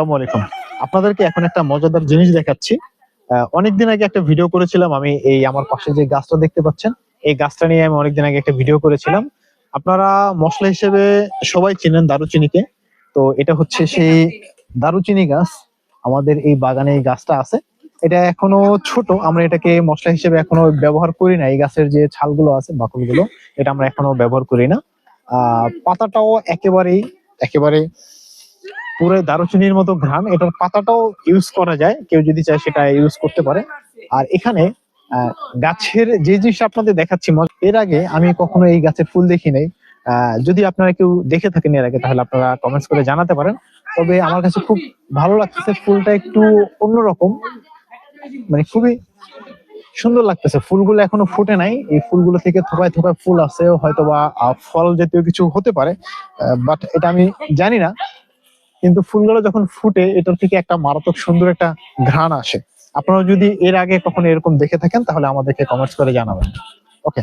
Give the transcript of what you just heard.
আসসালামু আলাইকুম। আপনাদেরকে এখন একটা মজাদার জিনিস দেখাচ্ছি। অনেকদিন আগে একটা ভিডিও করেছিলাম আমি এই আমার পাশে যে গাছটা দেখতে পাচ্ছেন, এই গাছটা নিয়ে আমি অনেকদিন আগে একটা ভিডিও করেছিলাম। আপনারা মশলা হিসেবে সবাই চেনেন দারুচিনিকে। তো এটা হচ্ছে সেই দারুচিনি গাছ। আমাদের এই বাগানে এই গাছটা আছে। এটা এখনও ছোট, আমরা এটাকে মশলা হিসেবে এখনও ব্যবহার করি না। এই গাছের যে ছালগুলো আছে, বাকলগুলো, এটা আমরা এখনও ব্যবহার করি না। আহ, পাতাটাও একেবারেই একেবারে পুরো দারুচিনির মতো ঘ্রাণ, এটার পাতাটাও ইউজ করা যায়, কেউ যদি চায় সেটা ইউজ করতে পারে। আর এখানে গাছের যে জিনিস আপনাদের দেখাচ্ছি এর আগে আমি কখনো এই গাছের ফুল দেখি নাই যদি আপনারা কেউ দেখে থাকেন এর আগে, তাহলে আপনারা কমেন্টস করে জানাতে পারেন। তবে আমার কাছে খুব ভালো লাগতেছে ফুলটা একটু অন্যরকম। মানে খুবই সুন্দর লাগতেছে। ফুলগুলো এখনও ফুটে নাই। এই ফুলগুলো থেকে থোকায় থোকায় ফুল আছে হয়তো বা ফল জাতীয় কিছু হতে পারে। বাট এটা আমি জানি না। কিন্তু ফুলগুলো যখন ফুটে, এটার থেকে একটা মারাত্মক সুন্দর একটা ঘ্রাণ আসে। আপনারা যদি এর আগে কখনো এরকম দেখে থাকেন, তাহলে আমাদেরকে কমেন্টস করে জানাবেন।